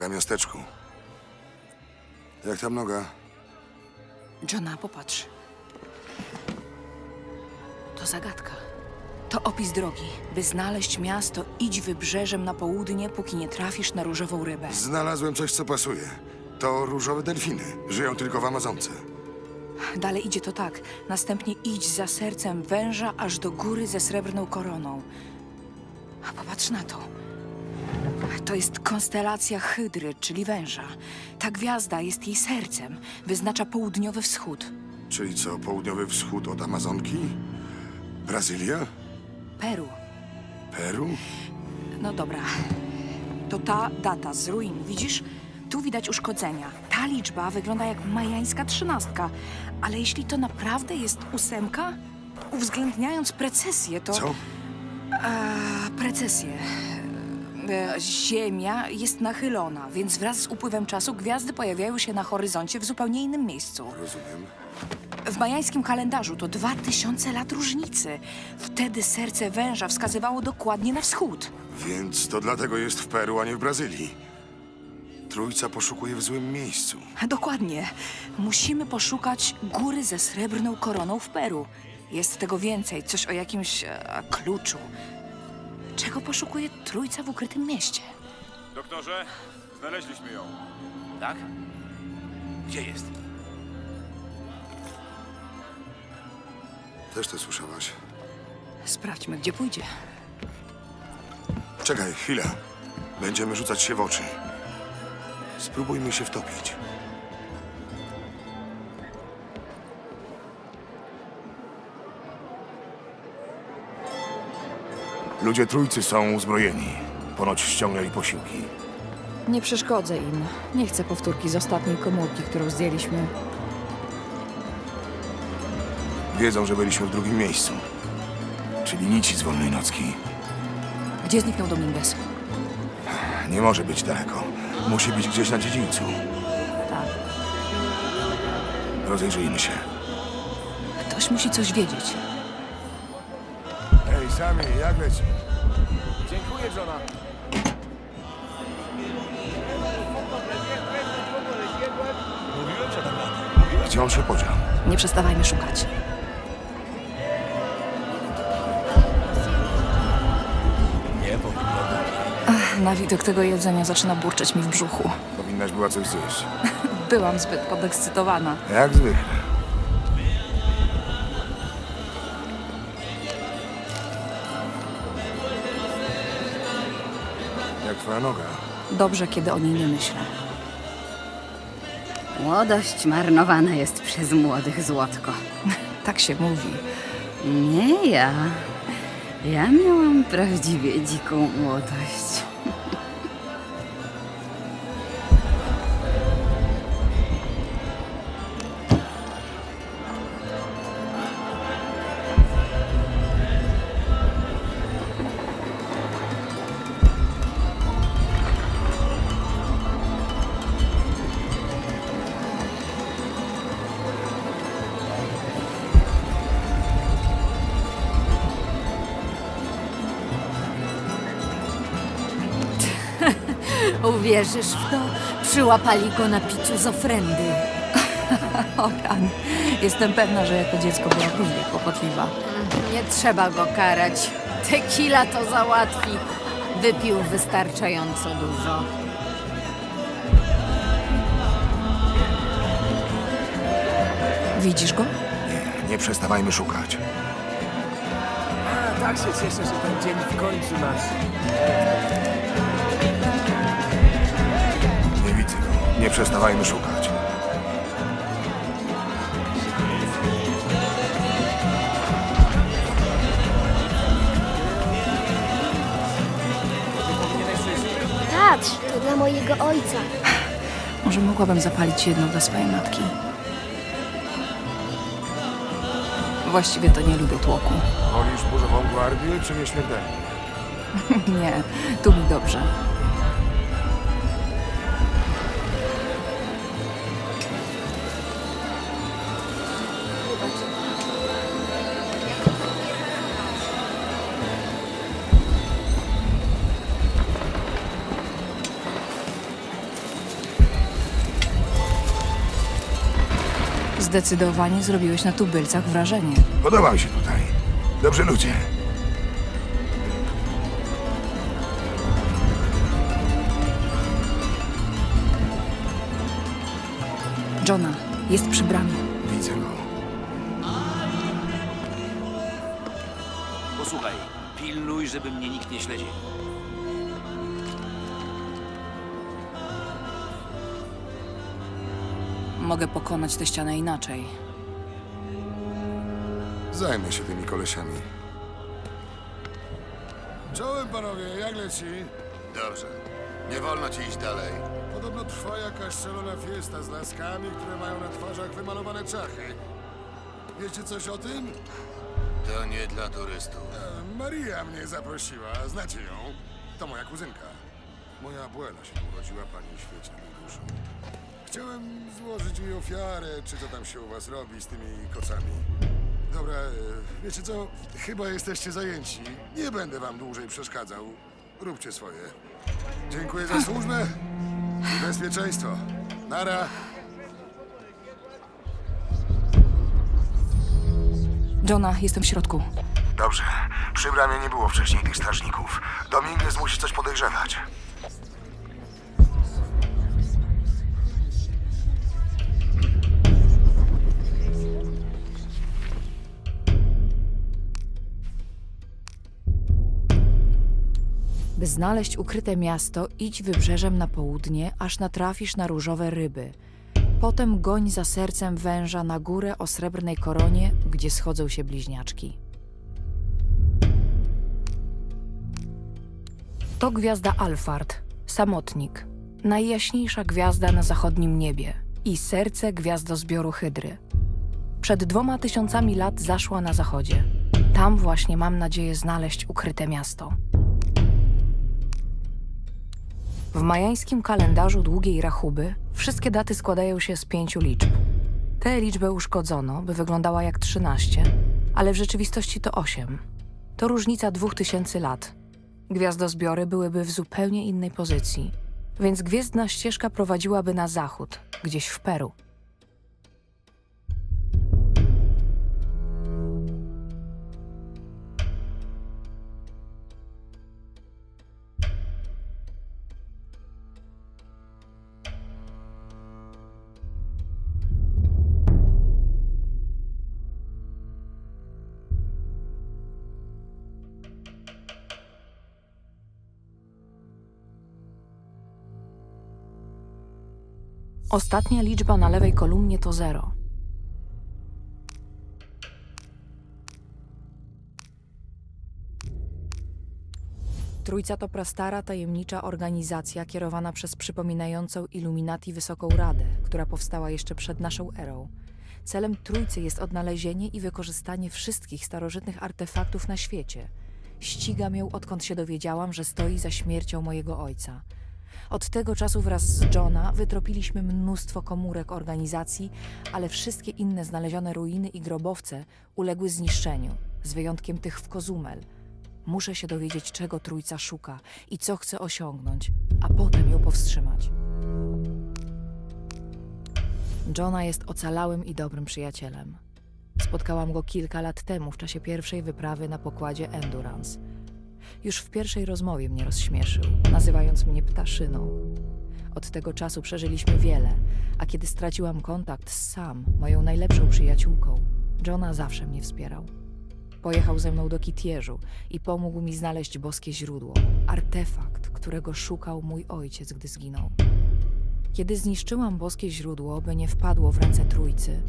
Na miasteczku. Jak tam noga? Johna, popatrz. To zagadka. To opis drogi. By znaleźć miasto, idź wybrzeżem na południe, póki nie trafisz na różową rybę. Znalazłem coś, co pasuje. To różowe delfiny. Żyją tylko w Amazonce. Dalej idzie to tak. Następnie idź za sercem węża aż do góry ze srebrną koroną. A popatrz na to. To jest konstelacja Hydry, czyli węża. Ta gwiazda jest jej sercem. Wyznacza południowy wschód. Czyli co, południowy wschód od Amazonki? Brazylia? Peru. Peru? No dobra. To ta data z ruin, widzisz? Tu widać uszkodzenia. Ta liczba wygląda jak majańska trzynastka. Ale jeśli to naprawdę jest ósemka, uwzględniając precesję, to... Co? A, precesję. E, Ziemia jest nachylona, więc wraz z upływem czasu gwiazdy pojawiają się na horyzoncie w zupełnie innym miejscu. Rozumiem. W majańskim kalendarzu to dwa tysiące lat różnicy. Wtedy serce węża wskazywało dokładnie na wschód. Więc to dlatego jest w Peru, a nie w Brazylii. Trójca poszukuje w złym miejscu. Dokładnie. Musimy poszukać góry ze srebrną koroną w Peru. Jest tego więcej, coś o jakimś e, kluczu. Czego poszukuje trójca w ukrytym mieście? Doktorze, znaleźliśmy ją. Tak? Gdzie jest? Też to słyszałaś. Sprawdźmy, gdzie pójdzie. Czekaj, chwila. Będziemy rzucać się w oczy. Spróbujmy się wtopić. Ludzie trójcy są uzbrojeni. Ponoć ściągnęli posiłki. Nie przeszkodzę im. Nie chcę powtórki z ostatniej komórki, którą zdjęliśmy. Wiedzą, że byliśmy w drugim miejscu. Czyli nici z wolnej nocki. Gdzie zniknął Dominguez? Nie może być daleko. Musi być gdzieś na dziedzińcu. Tak. Rozejrzyjmy się. Ktoś musi coś wiedzieć. Hej, sami, jak leci? Dziękuję, Johna. Gdzie on się podział? Nie przestawajmy szukać. Nie powinno Na widok tego jedzenia zaczyna burczeć mi w brzuchu. Powinnaś była coś zjeść. Byłam zbyt podekscytowana. Jak zwykle. Twoja noga? Dobrze, kiedy o niej nie myślę. Młodość marnowana jest przez młodych złotko. Tak się mówi. Nie ja. Ja miałam prawdziwie dziką młodość. Uwierzysz w to? Przyłapali go na piciu z ofrendy. O. Jestem pewna, że jako dziecko była równie kłopotliwa. Nie trzeba go karać. Tequila to załatwi. Wypił wystarczająco dużo. Widzisz go? Nie, nie przestawajmy szukać. A, tak się cieszę, że ten dzień w końcu nas. Przestawajmy szukać. Patrz, to dla mojego ojca. Może mogłabym zapalić jedną dla swojej matki. Właściwie to nie lubię tłoku. Wolisz burzową gwardię czy nieśmiertelnych? Nie, tu mi dobrze. Zdecydowanie zrobiłeś na tubylcach wrażenie. Podoba mi się tutaj. Dobrzy ludzie. Johna, jest przy bramie. Widzę go. Posłuchaj, pilnuj, żeby mnie nikt nie śledził. Mogę pokonać tę ścianę inaczej. Zajmę się tymi kolesiami. Czołem panowie, jak leci? Dobrze. Nie wolno ci iść dalej. Podobno trwa jakaś szalona fiesta z laskami, które mają na twarzach wymalowane czachy. Wiecie coś o tym? To nie dla turystów. E, Maria mnie zaprosiła, znacie ją? To moja kuzynka. Moja abuela się urodziła, pani świeci mi duszą. Chciałem złożyć jej ofiarę, czy to tam się u was robi z tymi kocami. Dobra, e, wiecie co? Chyba jesteście zajęci. Nie będę wam dłużej przeszkadzał. Róbcie swoje. Dziękuję za służbę i bezpieczeństwo. Nara. Johna, jestem w środku. Dobrze. Przy bramie nie było wcześniej tych strażników. Dominguez musi coś podejrzewać. By znaleźć ukryte miasto, idź wybrzeżem na południe, aż natrafisz na różowe ryby. Potem goń za sercem węża na górę o srebrnej koronie, gdzie schodzą się bliźniaczki. To gwiazda Alfard, samotnik, najjaśniejsza gwiazda na zachodnim niebie i serce gwiazdozbioru Hydry. Przed dwoma tysiącami lat zaszła na zachodzie. Tam właśnie mam nadzieję znaleźć ukryte miasto. W majańskim kalendarzu długiej rachuby wszystkie daty składają się z pięciu liczb. Tę liczbę uszkodzono, by wyglądała jak 13, ale w rzeczywistości to 8. To różnica dwóch tysięcy lat. Gwiazdozbiory byłyby w zupełnie innej pozycji, więc gwiezdna ścieżka prowadziłaby na zachód, gdzieś w Peru. Ostatnia liczba na lewej kolumnie to zero. Trójca to prastara, tajemnicza organizacja kierowana przez przypominającą Illuminati Wysoką Radę, która powstała jeszcze przed naszą erą. Celem Trójcy jest odnalezienie i wykorzystanie wszystkich starożytnych artefaktów na świecie. Ścigam ją, odkąd się dowiedziałam, że stoi za śmiercią mojego ojca. Od tego czasu wraz z Johna wytropiliśmy mnóstwo komórek organizacji, ale wszystkie inne znalezione ruiny i grobowce uległy zniszczeniu, z wyjątkiem tych w Kozumel. Muszę się dowiedzieć, czego Trójca szuka i co chce osiągnąć, a potem ją powstrzymać. Johna jest ocalałym i dobrym przyjacielem. Spotkałam go kilka lat temu w czasie pierwszej wyprawy na pokładzie Endurance. Już w pierwszej rozmowie mnie rozśmieszył, nazywając mnie ptaszyną. Od tego czasu przeżyliśmy wiele, a kiedy straciłam kontakt z Sam, moją najlepszą przyjaciółką, Johna zawsze mnie wspierał. Pojechał ze mną do Kitierzu i pomógł mi znaleźć boskie źródło, artefakt, którego szukał mój ojciec, gdy zginął. Kiedy zniszczyłam boskie źródło, by nie wpadło w ręce trójcy,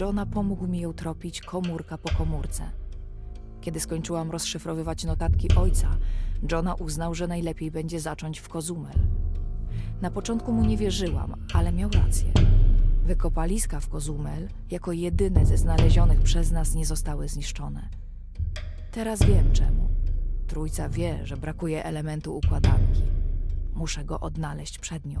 Johna pomógł mi ją tropić komórka po komórce. Kiedy skończyłam rozszyfrowywać notatki ojca, Johna uznał, że najlepiej będzie zacząć w Kozumel. Na początku mu nie wierzyłam, ale miał rację. Wykopaliska w Kozumel, jako jedyne ze znalezionych przez nas, nie zostały zniszczone. Teraz wiem czemu. Trójca wie, że brakuje elementu układanki. Muszę go odnaleźć przed nią.